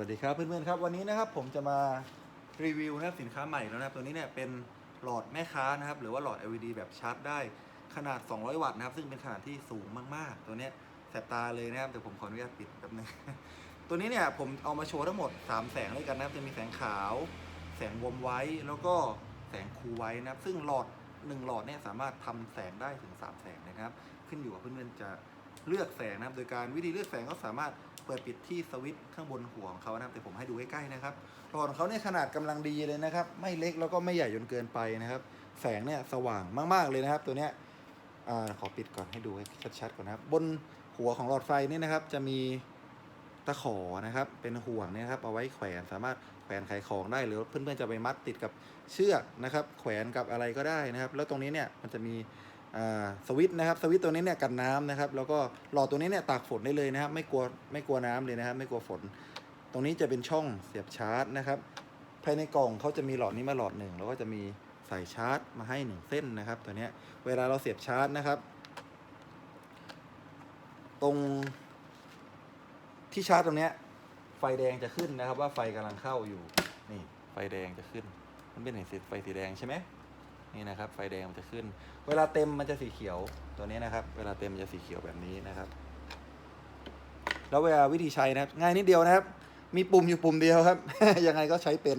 วัสดีครับเพื่อนๆครับวันนี้นะครับผมจะมารีวิวนะครับสินค้าใหม่แล้วนะครับตัวนี้เนี่ยเป็นหลอดแม่ค้านะครับหรือว่าหลอด LED แบบชาร์จได้ขนาด 200 วัตต์นะครับซึ่งเป็นขนาดที่สูงมากๆ ตัวนี้แสบตาเลยนะครับแต่ผมขออนุญาตปิดแป๊บนึงตัวนี้เนี่ยผมเอามาโชว์ทั้งหมด 3 แสงด้วยกันนะครับจะมีแสงขาว แสงวอมไว้ แล้วก็แสงคูไว้นะครับซึ่งหลอด 1 หลอดเนี่ยสามารถทำแสงได้ถึง 3 แสงนะครับ ขึ้นอยู่กับเพื่อนๆจะ เลือกแสงนะครับ โดยการวิธีเลือกแสงก็สามารถเปิดปิดที่สวิตช์ข้างบนหัวของเขานะครับแต่ผมให้ดูใกล้ๆนะครับหลอดของเขาเนี่ยขนาดกำลังดีเลยนะครับ ไม่เล็กแล้วก็ไม่ใหญ่จนเกินไปนะครับ แสงเนี่ยสว่างมากๆเลยนะครับ ตัวเนี้ยขอปิดก่อนให้ดูให้ชัดๆก่อนนะครับ บนหัวของหลอดไฟนี่นะครับ จะมีตะขอนะครับ เป็นห่วงเนี่ยนะครับ เอาไว้แขวนสามารถแขวนไขของได้หรือเพื่อนๆจะไปมัดติดกับเชือกนะครับ แขวนกับอะไรก็ได้นะครับ แล้วตรงนี้เนี่ยมันจะมี สวิตนะครับสวิตตัวนี้เนี่ยกันน้ำนะครับ แล้วก็หลอดตัวนี้เนี่ยตากฝนได้เลยนะครับ ไม่กลัวไม่กลัวน้ำเลยนะครับ ไม่กลัวฝน ตรงนี้จะเป็นช่องเสียบชาร์จนะครับภายในกล่องเขาจะมีหลอดนี้มาหลอดหนึ่งแล้วก็จะมีสายชาร์จมาให้หนึ่งเส้นนะครับ ตัวนี้เวลาเราเสียบชาร์จนะครับ ตรงที่ชาร์จตรงนี้ไฟแดงจะขึ้นนะครับ ว่าไฟกำลังเข้าอยู่นี่ไฟแดงจะขึ้น มันเป็นเห็นสีไฟสีแดงใช่ไหม นี่นะครับ ไฟแดงมันจะขึ้น เวลาเต็มมันจะสีเขียวตัวนี้นะครับ เวลาเต็มมันจะสีเขียวแบบนี้นะครับ แล้วเวลาวิธีใช้นะครับ ง่ายนิดเดียวนะครับ มีปุ่มอยู่ปุ่มเดียวครับ ยังไงก็ใช้เป็น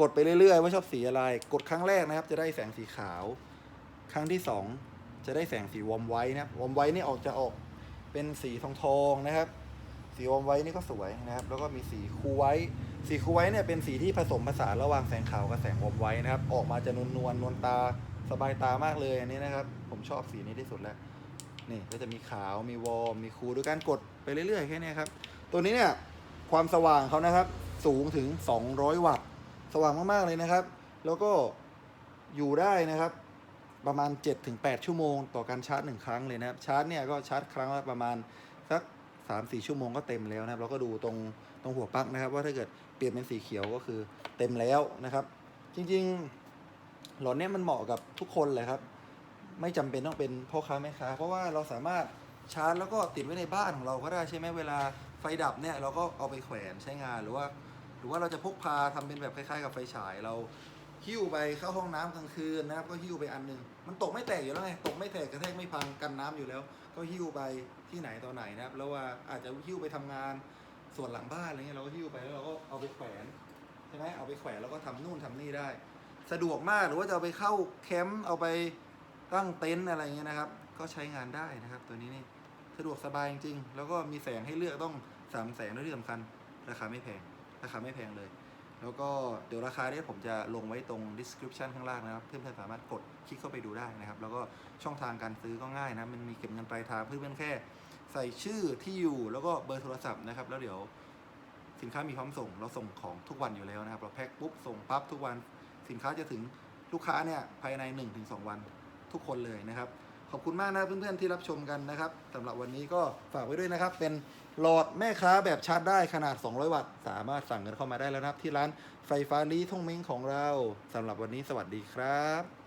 กดไปเรื่อยๆ ว่าชอบสีอะไร กดครั้งแรกนะครับ จะได้แสงสีขาว ครั้งที่สองจะได้แสงสีวอมไว้นะครับวอมไว้นี่ออกจะออกเป็นสีทองทองๆนะครับ สีวอมไว้นี่ก็สวยนะครับ แล้วก็มีสีคูไว้ สีคูไว้เนี่ยเป็นสีที่ผสมผสานระหว่างแสงขาวกับแสงวอมไว้นะครับ ออกมาจะนวลนวลนวลตาสบายตามากเลยอันนี้นะครับ ผมชอบสีนี้ที่สุดแล้ว นี่ก็จะมีขาวมีวอมมีคูด้วยการกดไปเรื่อยๆแค่นี้ครับ ตัวนี้เนี่ยความสว่างเขานะครับ สูงถึง 200 วัตต์ สว่างมากๆเลยนะครับ แล้วก็อยู่ได้นะครับ ประมาณ 7-8 ชั่วโมง ต่อการชาร์จหนึ่งครั้งเลยนะครับ ชาร์จเนี่ยก็ชาร์จครั้งละประมาณสัก 3-4ชั่วโมงก็เต็มแล้วนะครับ เราก็ดูตรงตรงหัวปลั๊กนะครับ ว่าถ้าเกิดเปลี่ยนเป็นสีเขียวก็คือเต็มแล้วนะครับ จริงๆ หลอดเนี่ยมันเหมาะกับทุกคนเลยครับ ไม่จำเป็นต้องเป็นพ่อค้าแม่ค้า เพราะว่าเราสามารถชาร์จแล้วก็ติดไว้ในบ้านของเราก็ได้ใช่ไหมเวลาไฟดับเนี่ยเราก็เอาไปแขวนใช้งานหรือว่า หรือว่าเราจะพกพาทำเป็นแบบคล้ายๆ กับไฟฉายเรา หิ้วไปเข้าห้องน้ำกลางคืนนะครับ ก็หิ้วไปอันหนึ่งมันตกไม่แตกอยู่แล้วไงตกไม่แตกกระแทกไม่พังกันน้ำอยู่แล้ว ก็หิ้วไปที่ไหนตอนไหนนะครับ แล้วว่าอาจจะหิ้วไปทำงานส่วนหลังบ้านอะไรเงี้ยเราก็หิ้วไปแล้วเราก็เอาไปแขวนใช่ไหมเอาไปแขวนแล้วก็ทำนู่นทำนี่ได้ สะดวกมากหรือว่าจะเอาไปเข้าแคมป์เอาไปตั้งเต็นท์อะไรเงี้ยนะครับ ก็ใช้งานได้นะครับ ตัวนี้นี่สะดวกสบายจริงๆแล้วก็มีแสงให้เลือกต้องสามแสงด้วยที่สำคัญ ราคาไม่แพงราคาไม่แพงเลย แล้วก็เดี๋ยวราคาเนี่ยผมจะลงไว้ตรง description ข้างล่างนะครับ เพื่อนๆสามารถกดคลิกเข้าไปดูได้นะครับ แล้วก็ช่องทางการซื้อก็ง่ายนะ มันมีเก็บเงินปลายทางเพื่อนๆแค่ ใส่ชื่อที่อยู่แล้วก็เบอร์โทรศัพท์นะครับ แล้วเดี๋ยวสินค้ามีพร้อมส่ง เราส่งของทุกวันอยู่แล้วนะครับ เราแพ็คปุ๊บส่งปั๊บทุกวัน สินค้าจะถึงลูกค้าเนี่ยภายใน 1-2 วันทุกคนเลยนะครับ ขอบคุณมากนะเพื่อนๆที่รับชมกันนะครับสำหรับวันนี้ก็ฝากไว้ด้วยนะครับเป็น หลอดแม่ค้าแบบชาร์จได้ขนาด 200 วัตต์ สามารถสั่งเงินเข้ามาได้แล้วนะครับ ที่ร้านไฟฟ้าลีทงเม้งของเราสำหรับวันนี้สวัสดีครับ